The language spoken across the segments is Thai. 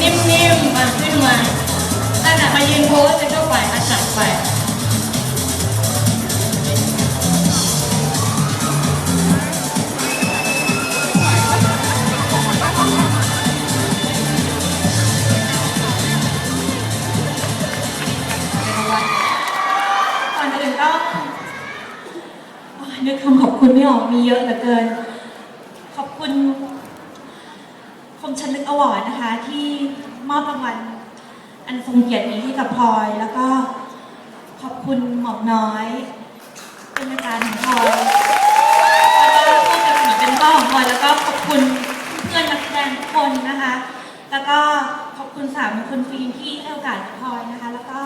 นิ่มานั่นน่ะมายืนโพสจะก็ไปอาจัดไปก่อนอื่นต้องโอ๊ยนึกคำขอบคุณไม่ออกมีเยอะเหลือเกิน ขอบคุณ ชันลึกอวอร์ดนะคะ ที่มอบรางวัลอันทรงเกียรตินี้ให้กับพลอย แล้วก็ขอบคุณหมอมน้อย เป็นอาจารย์ของพลอยแล้วก็ผู้สนับสนุนเป็นพ่อของพลอยแล้วก็ขอบคุณเพื่อนนักแสดงทุกคนนะคะ แล้วก็ขอบคุณสามคนฟิล์มที่ให้โอกาสกับพลอยนะคะ แล้วก็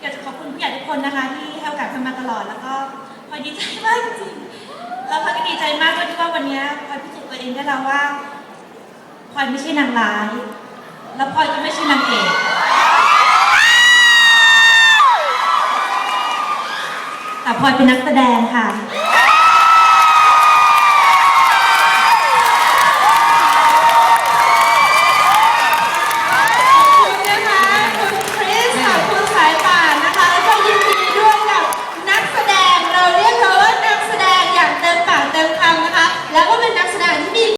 อยากจะขอบคุณผู้ใหญ่ทุกคนนะคะ ที่ให้โอกาสพลอยมาตลอด แล้วก็พลอยดีใจมากจริงๆแล้วพลอยก็ดีใจมากด้วยที่ว่าวันนี้พลอยพิสูจน์ตัวเองได้แล้วว่า พลอยไม่ใช่นางร้าย แล้วพลอยก็ไม่ใช่นางเอกแต่พลอยเป็นนักแสดงค่ะ